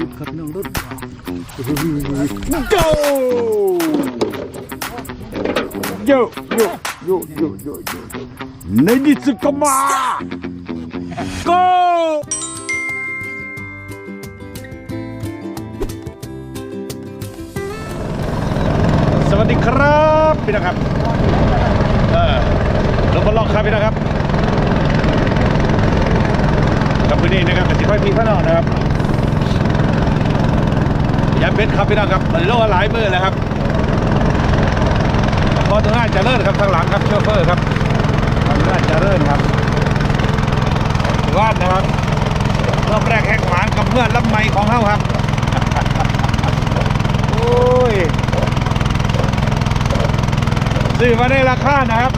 ลุดๆครับน้องรุดโยโยโยโยโยโยโยในที่สุดก็มา go สวัสดีครับ พี่นะครับเออรถบอลล็อกครับพี่นะครับ พื้นนี้นะครับกับสิค่อยพีข้างนอกนะครับยามเบ็ดครับพี่นะครับตอนนี้โลกหลายมือแล้วครับพอถึงห้าเจะเลิศครับทางหลังครับโชเฟอร์ครับทางห้าเจะเลิศครับว่านนะครับริ่มแรกแหกหมานกับเพื่อนลำไมของเฮาครับโอ้ยซื้อมาในราคานะครับ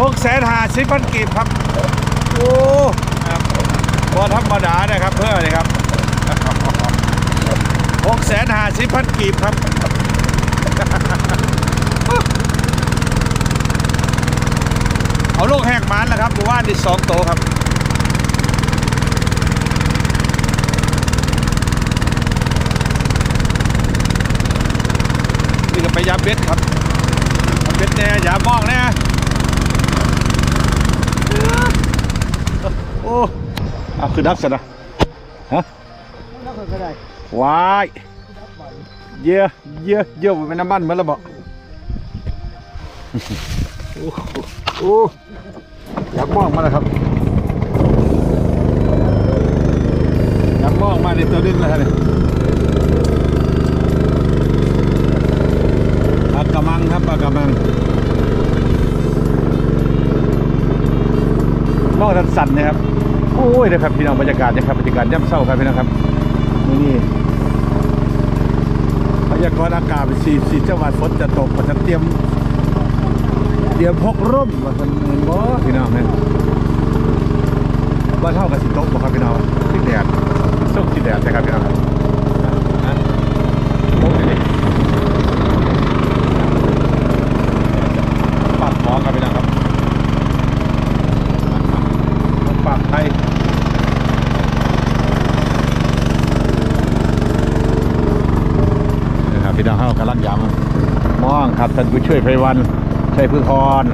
หกแสนหาสิบพันกีบครับ โอ้ พอธรรมดานะครับเพื่อนเลยครับหกแสนหาสิบพันกีบครับเอาลูกแหกมันแล้วครับดูว่านี่สองโตครับนี่ก็ไปยาเบ็ดครับเบ็ดแน่อย่ามองแน่โอ้ เอาคือดับซะนะฮะแล้วก็ได้วายเยอะเยอะเยอะเป็นน้ำมันเหมือนระเบิดโอ้โหโอ้อยากมองมาแล้วครับอยากมองมาในตัวดึงแล้วครับเนี่ยปลากระมังครับปลากระมังมองสันสันๆนะครับโอ้ ยนะครับพี่น้องบรรยากาศนะครับบรรยากาศย่ำเศร้าครับพี่น้องครับนี่นี่พยากรณ์อากาศสี่สี่จังหวัดฝนจะตกมาจะเตรียม เตรียมพกร่มมาทันเงินบ่พี่น้องเนี่ยบ้านเท่ากับสิตกบ่ครับพี่น้องที่แดดส่งที่แดดนะครับพี่น้องครับอะปากหมอครับพี่นะครับปากไทยนะครับพี่น้องเขากำลังย ครับท่านผู้ช่วยไพวันชัยพืชพร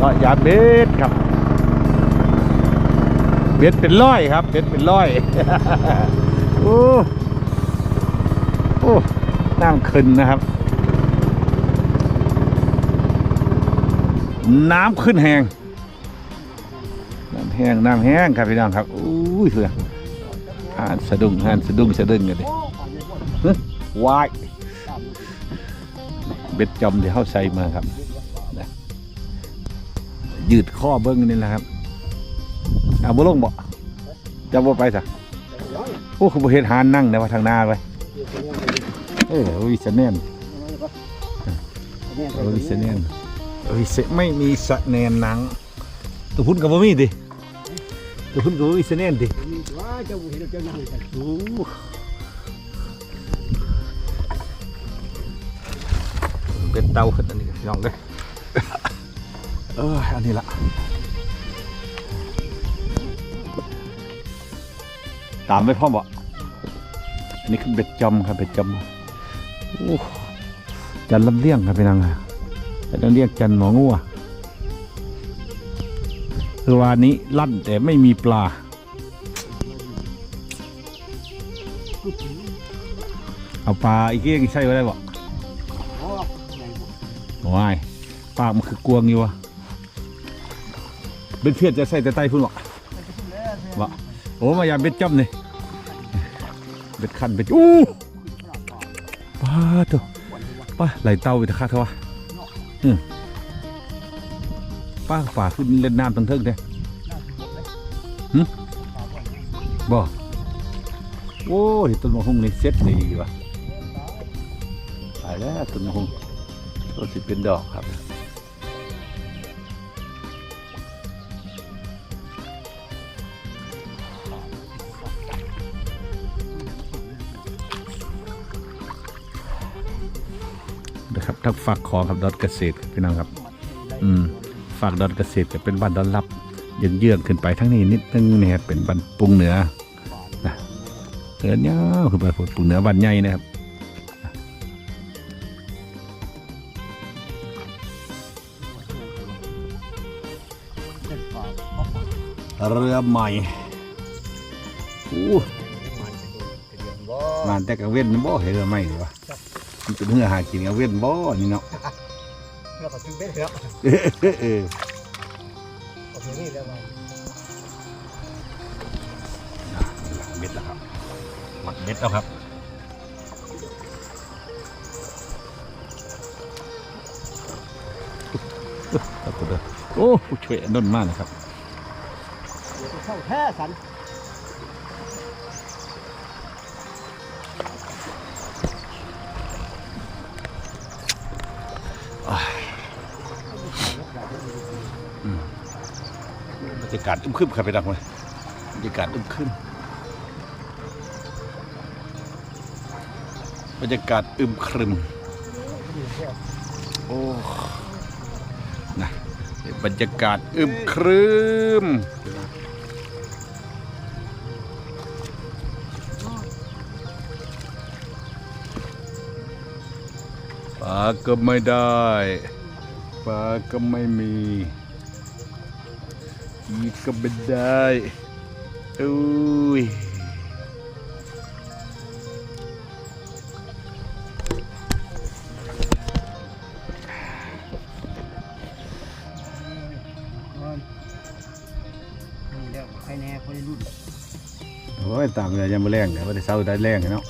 ก็ยาเบ็ดครับ เบ็ดเป็นร้อยครับเบ็ดเป็นร้อยโอ้โอ้น้ำขึ้นนะครับ น้ำขึ้นแหงน้ำแห้งน้ำแห้งครับพี่น้องครับอุ้ยเพื่อหานสะดุ้งหานสะดุ้งสะดึงกันดิวาย เบ็ดจอมที่เข้าใส่มาครับนะยืดข้อเบิ้งนี่แหละครับเอาบุลงบ่จะบ่ไปสะโอ้คือบ่เห็นหานนั่งนะว่าทางหน้าไปเออวิสเนนเออเสนียนเอ้ยเสไม่มีสะแนนหนังตัวพุ่นกับบ่มีดิตัวพุ่นกับบ่มีสะแนนดิว่าเจ้าบุเห็นเจ้านั่งกันโอ้ เป็นเตาขึ้นอันนี้พี่น้องเลยเอออันนี้ละตามไปพ่อบ่อันนี้คือเบ็ดจอมครับเบ็ดจอมจันลำเลียงครับพี่น้องครับแต่ต้องเรียกจันหมองัวคือวานนี้ลั่นแต่ไม่มีปลาเอาปลาอีกเกี้ยงใช่ไว้ได้บ่โอ้ ปากมันคือกวงอยู่วะเป็นเพียรจะใส่แต่ไตพุ่นบ่บ่โอ้มายามเบ็ดจ้ำนี่เบ็ดคันเบ็ดอู้ปลาตัวปลาไหลเต้าไปตะคาเถอะวะป้าฝ่าขึ้นเล่นน้ำตั้งเทิงเด้หึบ่โอ้ยต้นมะฮุงนี่เซ็ตดีวะตายแล้วต้นมะฮุงต้นสิเป็นดอกครับ นะครับถ้าฝากของครับดอทเกษตรครับพี่น้องครับอืมฝากดอนเกษตรก็เป็นบ้านดอนรับเยื้องเยื้องๆขึ้นไปทั้งนี้นิดนึงเนี่ยครับเป็นบันปรุงเหนือเดินยาวขึ้นไปปรุงเหนือบันใหญ่นะครับเส้นฟ้าเรือใหม่โอ้มันจะดูกระเดียมบ่มานแต่กังเว้นบ่เห็นเรือใหม่เลยวะ มันเป็นเรือหากินกังเว้นบ่นี่เนาะเราก็ซื้อเบ็ดแล้วเออเออเอาเพียงนี้แล้วว่าอะหลังเม็ดแล้วครับหมัดเม็ดแล้วครับครับผมเด้อโอ้ผู้ช่วยอนนท์มากนะครับเดี๋ยวจะเข้าแท้สัน รรยากาศอึมครึมครับไปดังเลยบรรยากาศอึมครึมบรรยากาศอึมครึมโอ้นะบรรยากาศอึมครึมปลาก็ไม่ได้ปลาก็ไม่มี อีกก็ไม่ได้อุ้ยนี่แล้วใครแน่คนได้รุ่นโอ้ยตามเลยยังไม่แรงเนี่ยว่าได้เศร้าได้แรงเนาะ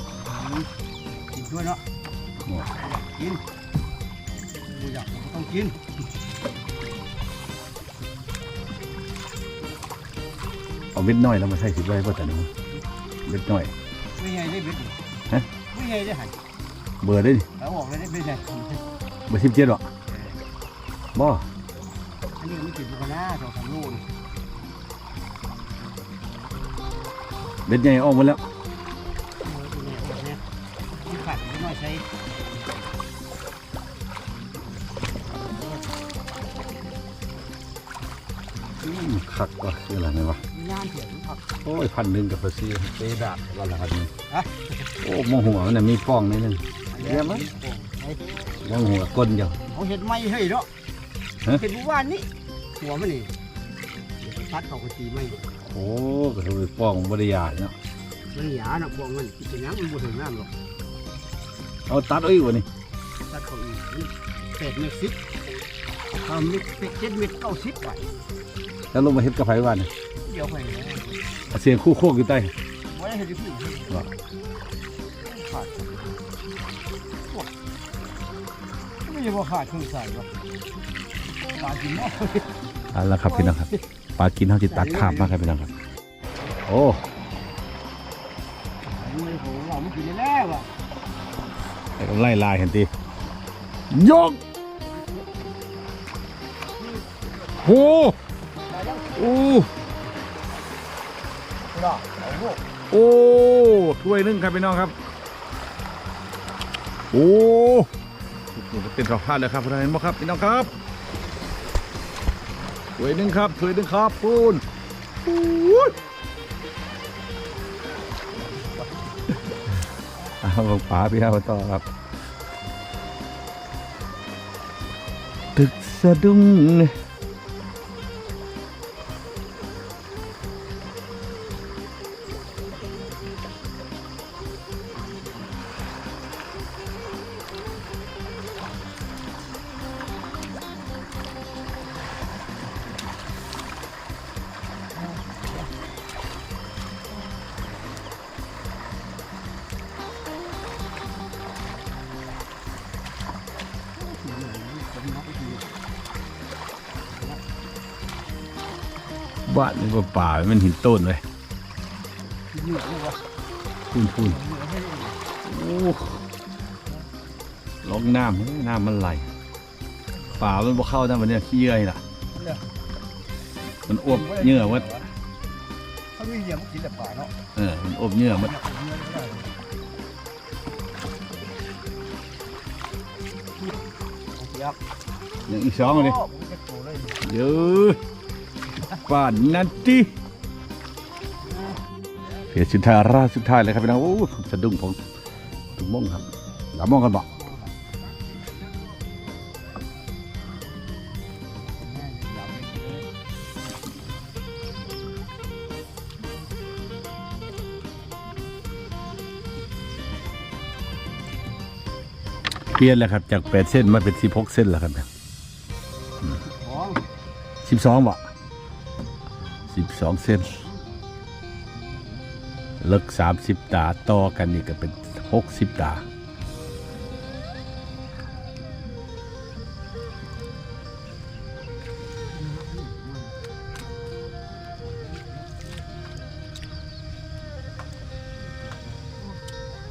กินด้วยเนาะโอ้กินไม่อยากก็ต้องกิน เอาเม็ดน้อยแล้วมาใส่สิบไว้ป่ะแต่หนูเม็ดน้อยไม่ใหญ่ได้เบ็ดนี่ฮะไม่ใหญ่ได้หันเบอร์ได้ดิแล้วออกเลยได้เบ็ดใหญ่เบอร์สิบเจ็ดหรอบ่อันนี้มันติดอยู่กันหน้าสองสามโลนี่เม็ดใหญ่ออกหมดแล้วเออตัวเนี่ยตัวเนี่ยที่ขาดนิดหน่อยใช้อืมคักก็คืออะไรไหมวะ ย่านเถียงผักโอ้ยพันหนึ่งกับภาษีเตดาดวันละพันหนึ่งฮะโอ้โมหัวมันน่ะมีป้องนิดนึงเยี่ยมไหมโมหัวก้นเดียวเขาเห็ดไม้ให้เนาะฮะเห็ดบุว่านนี่หัวมันนี่เดี๋ยวไปตัดเขาก็ตีไม่โอ้ก็คือป้องบริยาเนาะมันหยาหนักบวงมันกินเป็นน้ำมันบวถึงน้ำหรอกเอาตัดเอ้ยวะนี่ตัดเขาอีกมันแปดเมตรสิบเอาเม็ดเป็ดเจ็ดเม็ดเก้าสิบไปแล้วลงมาเฮ็ดกระไฟวันเดี๋ยวไปนะเอาเสียงคู่โคกอยู่ใต้ไว้ให้ดูพี่หรอขาดโอ้ยไม่ใช่ว่าขาดเครื่องใส่หรอกขาดกินหม้อเอาละครับพี่น้องครับปลากินเท่าที่ตัดภาพมากครับพี่น้องครับ โอ้อันนี้โหเราไม่กินได้แล้วอะไอ้ก็ไล่ลายเห็นตียกโหโอ้ หรอเอาลูกโอ้ถ้วยหนึงครับพี่น้องครับ โอ้นี่เป็นสภาพเลยครับพี่น้องเห็นไหมครับพี่น้องครับถ้วยหนึงครับถ้วยหนึงครับปูนโอ้ยเอาป๋าพี่เอาต่อครับ ตึกสะดุ้ง บ้านนี่ว่าป่ามันหินต้นเลยเหนื่อยเลยวะพูนพูนเหนื่อยให้เลองน้ำน้ำมันไหลป่ามันบ่เข้าน้ำมันเนี่ยขี้เยื่อยล่ะ มันอวบเยื่อหมัดเขาไม่เยี่ยมกินแต่ป่าเนาะเออมันอวบเยื่อมัดยากอย่างอีกสองเลยเลยเยอะ ป่านนันติเพจสุดท้ายราสุดท้ายเลยครับพี่น้องโอ้สะดุ้งผมตุ้มมงครับหลามองกันบอกเปลี่ยนแล้วครับ จากแปดเส้นมาเป็นสิบหกเส้นแล้วครับเนี่สิบสองบ่ สิบสองเส้นเลิกสามสิบตาต่อกันนี่ก็เป็นหกสิบตา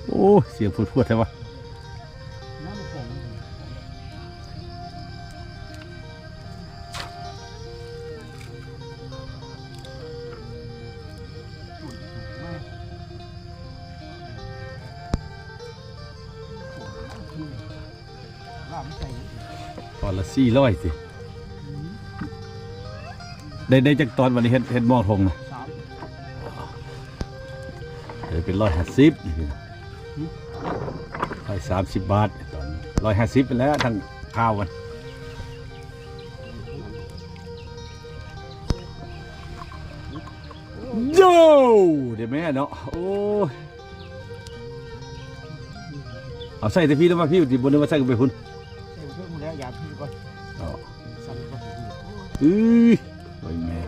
โอ้ เสียงพูดๆใช่ปะ สี่ร้อยสิได้ได้จากตอนวันนี้เฮ็ดเฮ็ดหมองทงนะสามเดี๋ยวเป็นร้อยห้าสิบร้อยสามสิบบาทตอนนี้ร้อยห้าสิบไปแล้วทั้งข้าวมันโย่เดี๋ยวแม่เนาะโอ้ยเอาใส่แต่พี่แล้วมาพี่ที่บนนึกว่าใส่กันไปพุ่นเพิ่มแล้วยาพี่ก่อนอ๋อสั่งก็ถึง อือโอ้ยแม่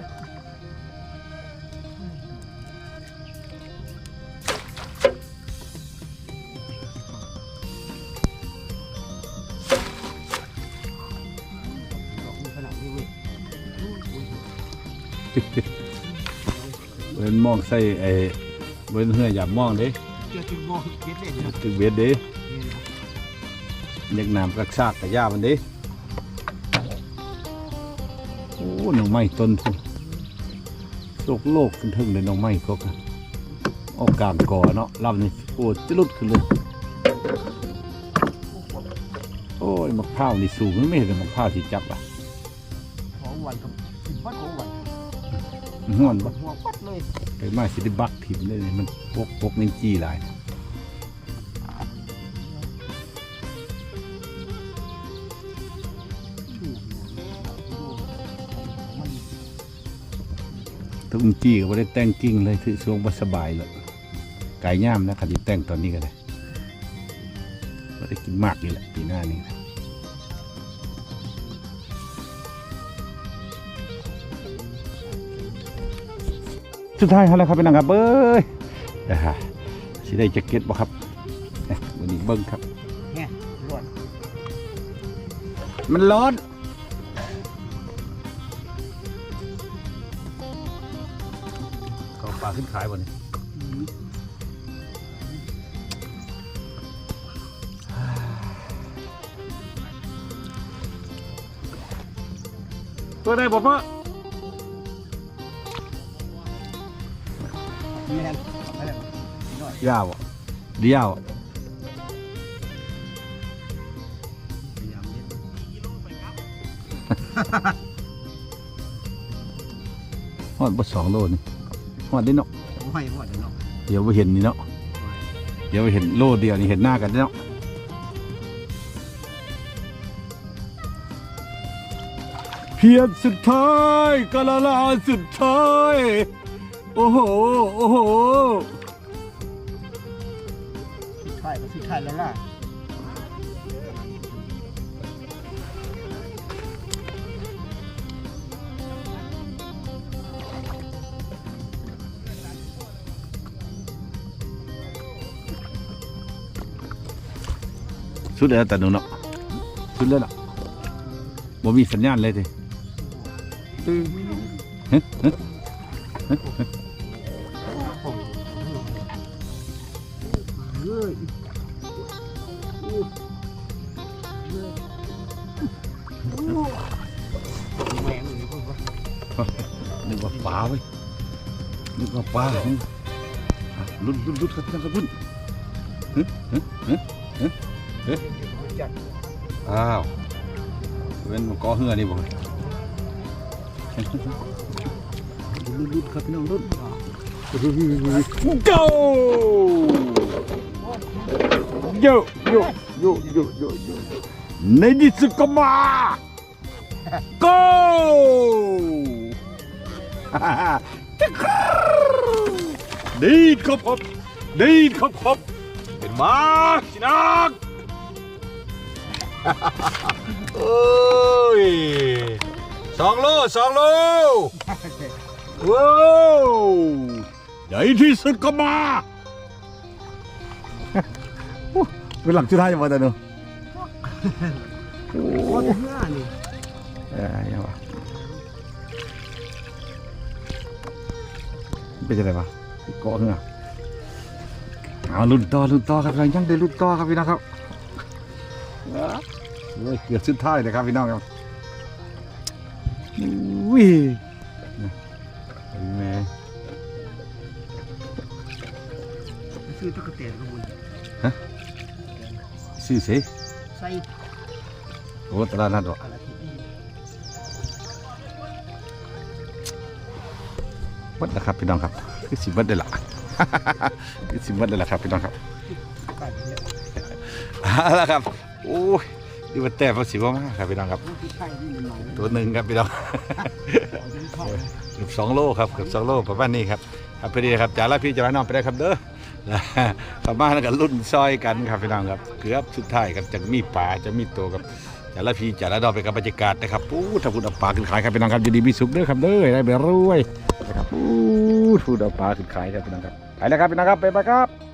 เว้นมองใส่ไอ้เว้นเหื่ออย่ามองเด้เจ้าจึงมองเก็ดเลยนะตึกเบ็ดเด้นี่นะยักน้ำกักซากกับยามันเด้ หน่อไม้ต้นพุ่นโลกโลกขึ้นถึงเลยหน่อไม้พวกนั้นออกกลางก่อเนาะลำนี่โอ้จะลุดขึ้นเลยโอ้ยมะพร้าวนี่สูงไม่เห็นเลยมะพร้าวที่จับอะของวันกับสิบปัดของวันห้อนหับ่วปัดเลยไปมาสิได้บักถิ่มเลยนี่มันพวกพวกนินจี้หลายมัน ทุกนินจี้ก็ไม่ได้แต่งกิ้งเลยถือช่วงบสบายเลยไก่ย่ามนะขันที่แต่งตอนนี้ก็ได้ไม่ได้กินมากอยู่แหละปีหน้านี้สุดท้ายครับแล้วครับพี่น้องครับเอ้ยนะฮะสิได้แจ็คเก็ตบ่ครับวันนี้เบิ้งครับเนี่ยรวดมันร้อนาปลาขึ้นขายบ่นี่ตัวได้บ่พ่อนี่แหละอะไรน้อยยาวอะเดียวพยายามเล่นฮอดบ่สองโลนี่ ฮอดได้เนาะผมให้หมดเลยเนาะเดี๋ยวไปเห็นนี่เนาะเดี๋ยวไปเห็นโลเดียวนี่เห็นหน้ากันเนาะเพียรสุดท้ายกะละลาสุดท้ายโอ้โหโอ้โหสุดท้ายก็สุดท้ายแล้วล่ะ สุดแล้วแต่หนูเนาะสุดแล้วเนาะบ่มีสัญญาณเลยทีเฮ้ยแหวงเลยพวกว่านึกว่าปลาเว้ยนึกว่าปลาลุ้นลุ้นลุ้นครับพี่น้องครับลุ้นฮึฮึฮึฮึจัด อ้าวเป็นก่อเหือนี่บ่รุ่นๆครับพี่น้องรุ่น go โยโยโยโยโยโยในที่สุดก็มา go ดีครับผมดีครับผมเป็นมาสินัก เอ้ยสองโลสองโลว้าวใหญ่ที่สุดก็มาเป็นหลังชุดท้ายยังไงแต่เนอะโอ้โอ้ยเพื่อนี่เอ้ยยังวะเป็นยังไงวะเกาะเหงาเอาลุ้นต่อลุ้นต่อครับเรายังได้ลุ้นต่อครับพี่น้องครับ เฮ้ยเกือบสุดท้ายเลยครับพี่น้องครับอุ้ยนะเห็นไหมซื้อตุ๊กตาขบวนซื้อสิใส่โอ้ตลาดนัดวะอะไรที่ดีวัดนะครับพี่น้องครับคือสิวัดได้ละคือสิวัดได้ละครับพี่น้องครับไก่เนี่ยเอาละครับ โอ้ยดีว่าแต่ภาษีว่ามากครับพี่น้องครับมันคือไก่ที่มันมาเนี่ยตัวหนึ่งครับพี่น้องเอาเป็นไข่เกือบสองโลครับเกือบสองโลประมาณนี้ครับครับพอดีครับจ่าละพี่จ่าละน้องไปได้ครับเด้อนะประมาณนั้นกันรุ่นซอยกันครับพี่น้องครับเกือบสุดท้ายครับจะมีป่าจะมีตัวครับจ่าละพี่จ่าละน้องไปกับบรรยากาศนะครับอู้ถ้าคุณเอาปลาขึ้นขายครับพี่น้องครับอยู่ดีมีสุขเด้อครับเด้อได้ไปรวยนะครับอู้พูดเอาปลาขึ้นขายครับพี่น้องครับไปแล้วครับพี่น้องครับไปไปครับ